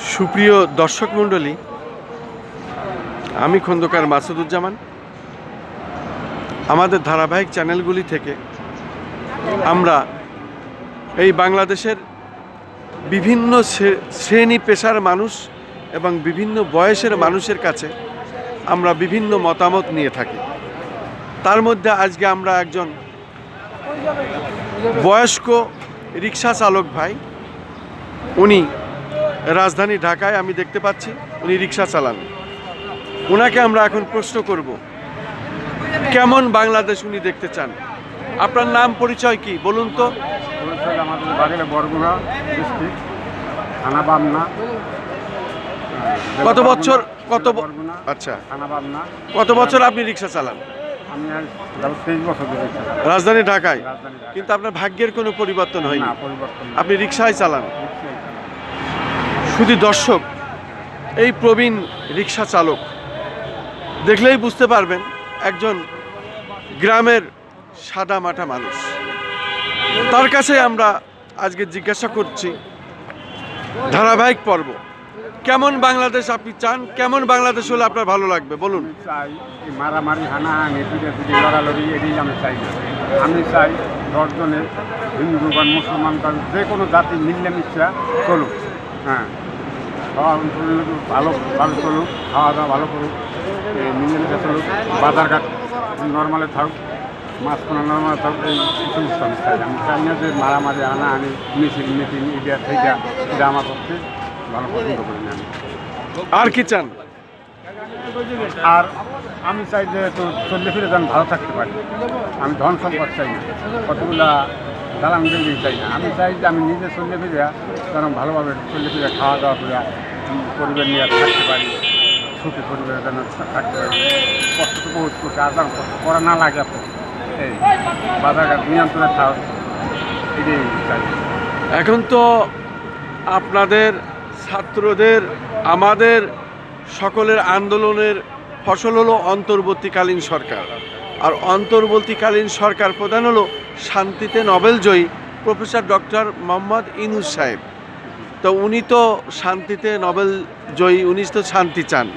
সুপ্রিয় দর্শক মণ্ডলী, আমি খন্দকার মাসুদুজ্জামান। আমাদের ধারাবাহিক চ্যানেলগুলি থেকে আমরা এই বাংলাদেশের বিভিন্ন শ্রে- শ্রেণি পেশার মানুষ এবং বিভিন্ন বয়সের মানুষের কাছে আমরা বিভিন্ন মতামত নিয়ে থাকি। তার মধ্যে আজকে আমরা একজন বয়স্ক রিক্সা চালক ভাই উনি রাজধানী ঢাকায় আমি দেখতে পাচ্ছি উনি রিক্সা চালান। ওনাকে আমরা এখন প্রশ্ন করব কেমন বাংলাদেশ উনি দেখতে চান? আপনার নাম পরিচয় কি বলুন তো। আমাদের বাগেলে বরগুনা ডিস্ট্রিক্ট থানা বামনা। কত বছর কত আচ্ছা। কত বছর আপনি রিক্সা চালান। রাজধানী ঢাকায়? কিন্তু আপনার ভাগ্যের কোনো পরিবর্তন হয়নি। আপনি রিক্সায় চালান। শুধু দর্শক, এই প্রবীণ রিক্সা চালক, দেখলেই বুঝতে পারবেন একজন গ্রামের সাদা মাটা মানুষ। তার কাছে আমরা আজকে জিজ্ঞাসা করছি, ধারাবাহিক পর্ব, কেমন বাংলাদেশ আপনি চান? কেমন বাংলাদেশ হলে আপনার ভালো লাগবে? বলুন। মারামারি, হানাহানি লড়ালড়ি এটাই আমি চাই আমি চাই দশজনে হিন্দু বা মুসলমান যে কোনো জাতি মিলেমিশা চলুক। হ্যাঁ। খাওয়া চলুক, ভালো ভালো চলুক খাওয়া দাওয়া ভালো করুক মিলেমিশে চলুক বাজারঘাট নর্মালে থাকুক মাছ কোনো নর্মালে থাকুক এই সমস্ত আমি চাই আমি চাই না যে মারামারি হানাহানি মিছিল মিটিং ইডিয়া থেকে এটা আমার পক্ষে ভালো পছন্দ করি না আমি। আর কি চান? আর আমি চাই যে তো চললে ফিরে যেন ভালো থাকতে পারি। আমি ধন সম্পদ চাই না। কতগুলা দালান বিল্ডিং চাই না। আমি চাই যে আমি নিজে চললে ফিরে যেন ভালোভাবে চললে ফিরে খাওয়া দাওয়া করে পরিবার নিয়ে থাকতে পারি, সুখী পরিবারে যেন থাকতে পারি। কষ্ট তো বহুত করছে, আর যেন কষ্ট করা না লাগে এই বাজারঘাট নিয়ন্ত্রণে থাক, এটাই চাই। এখন তো আপনাদের, ছাত্রদের, আমাদের সকলের আন্দোলনের ফসল হলো অন্তর্বর্তীকালীন সরকার। আর অন্তর্বর্তীকালীন সরকার প্রধান হলো শান্তিতে নোবেল জয়ী প্রফেসর ডক্টর মোহাম্মদ ইনুস সাহেব। তো উনি তো শান্তিতে নোবেল জয়ী উনি তো শান্তি চান।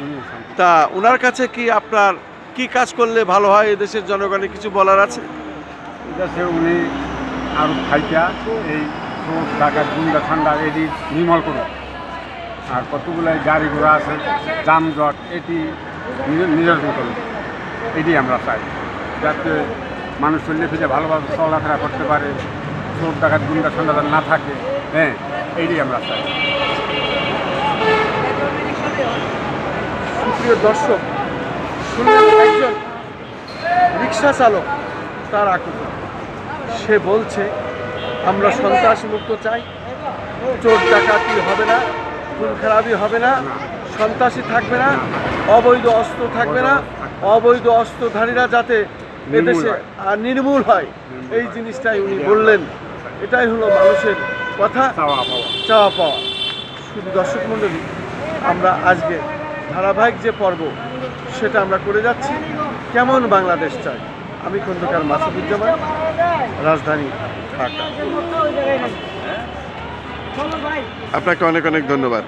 তা ওনার কাছে কি আপনার কি কাজ করলে ভালো হয় এদেশের জনগণের কিছু বলার আছে? দেশে উনি আরও খাইটা এই চোখ ঢাকা গুন্ডা ঠান্ডা এটি নির্মল করুন আর কতগুলো গাড়ি ঘোড়া আছে যানজট এটি নির- নিরসন করুন এটি আমরা চাই। যাতে মানুষ চললে ফিরে ভালোভাবে চলাফেরা করতে পারে চোখ ডাকাত গুন্ডা যেন না থাকে। হ্যাঁ এইটি আমরা চাই। প্রিয় দর্শক শুনলেন একজন রিক্সা চালক তার আকুতি। সে বলছে আমরা সন্ত্রাস মুক্ত চাই। চোর ডাকাতি হবে না খুন খারাপি হবে না সন্ত্রাসী থাকবে না অবৈধ অস্ত্র থাকবে না। অবৈধ অস্ত্রধারীরা যাতে এদেশে আর নির্মূল হয়। এই জিনিসটাই উনি বললেন। এটাই হলো মানুষের কথা। চাওয়া পাওয়া। শুধু দর্শক মণ্ডলী আমরা আজকে ধারাবাহিক যে পর্ব সেটা আমরা করে যাচ্ছি। কেমন বাংলাদেশ চাই আমি খন্দকার মাসুদুজ্জামান রাজধানী ঢাকা। আপনাকে অনেক অনেক ধন্যবাদ।